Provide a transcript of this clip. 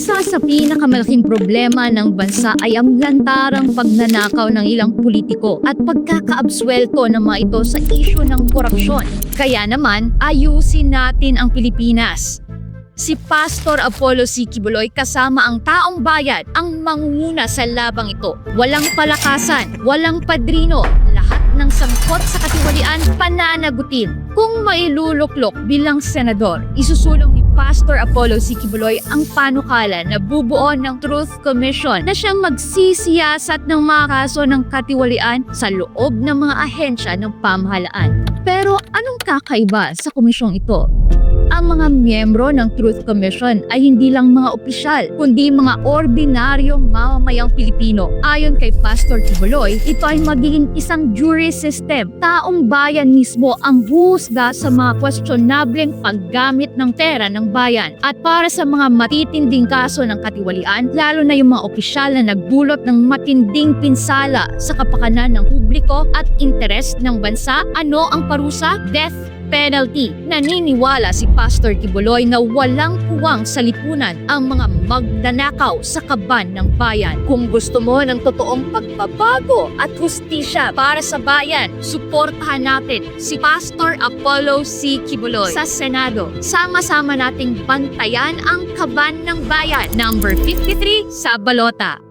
Isa sa pinakamalaking problema ng bansa ay ang lantarang pagnanakaw ng ilang politiko at pagkakaabswelto ng mga ito sa isyu ng korupsyon. Kaya naman, ayusin natin ang Pilipinas. Si Pastor Apollo C. Kibuloy kasama ang taong bayan ang manguna sa labang ito. Walang palakasan, walang padrino, lahat ng sangkot sa katiwalian pananagutin. Kung mailuluklok bilang senador, isusulong Pastor Apollo C. Ang panukala na bubuo ng Truth Commission na siyang magsisiyasat ng mga kaso ng katiwalian sa loob ng mga ahensya ng pamahalaan. Pero anong kakaiba sa komisyong ito? Ang mga miyembro ng Truth Commission ay hindi lang mga opisyal, kundi mga ordinaryong mamamayang Pilipino. Ayon kay Pastor Tibuloy, ito ay magiging isang jury system. Taong bayan mismo ang huhusga sa mga questionableng paggamit ng pera ng bayan. At para sa mga matitinding kaso ng katiwalian, lalo na yung mga opisyal na nagbulot ng matinding pinsala sa kapakanan ng publiko at interes ng bansa, ano ang parusa? Death penalty. Naniniwala si Pastor Kibuloy na walang puwang sa lipunan ang mga magdanakaw sa kaban ng bayan. Kung gusto mo ng totoong pagbabago at hustisya para sa bayan, suportahan natin si Pastor Apollo C. Kibuloy sa Senado. Sama-sama nating bantayan ang kaban ng bayan. Number 53 sa balota.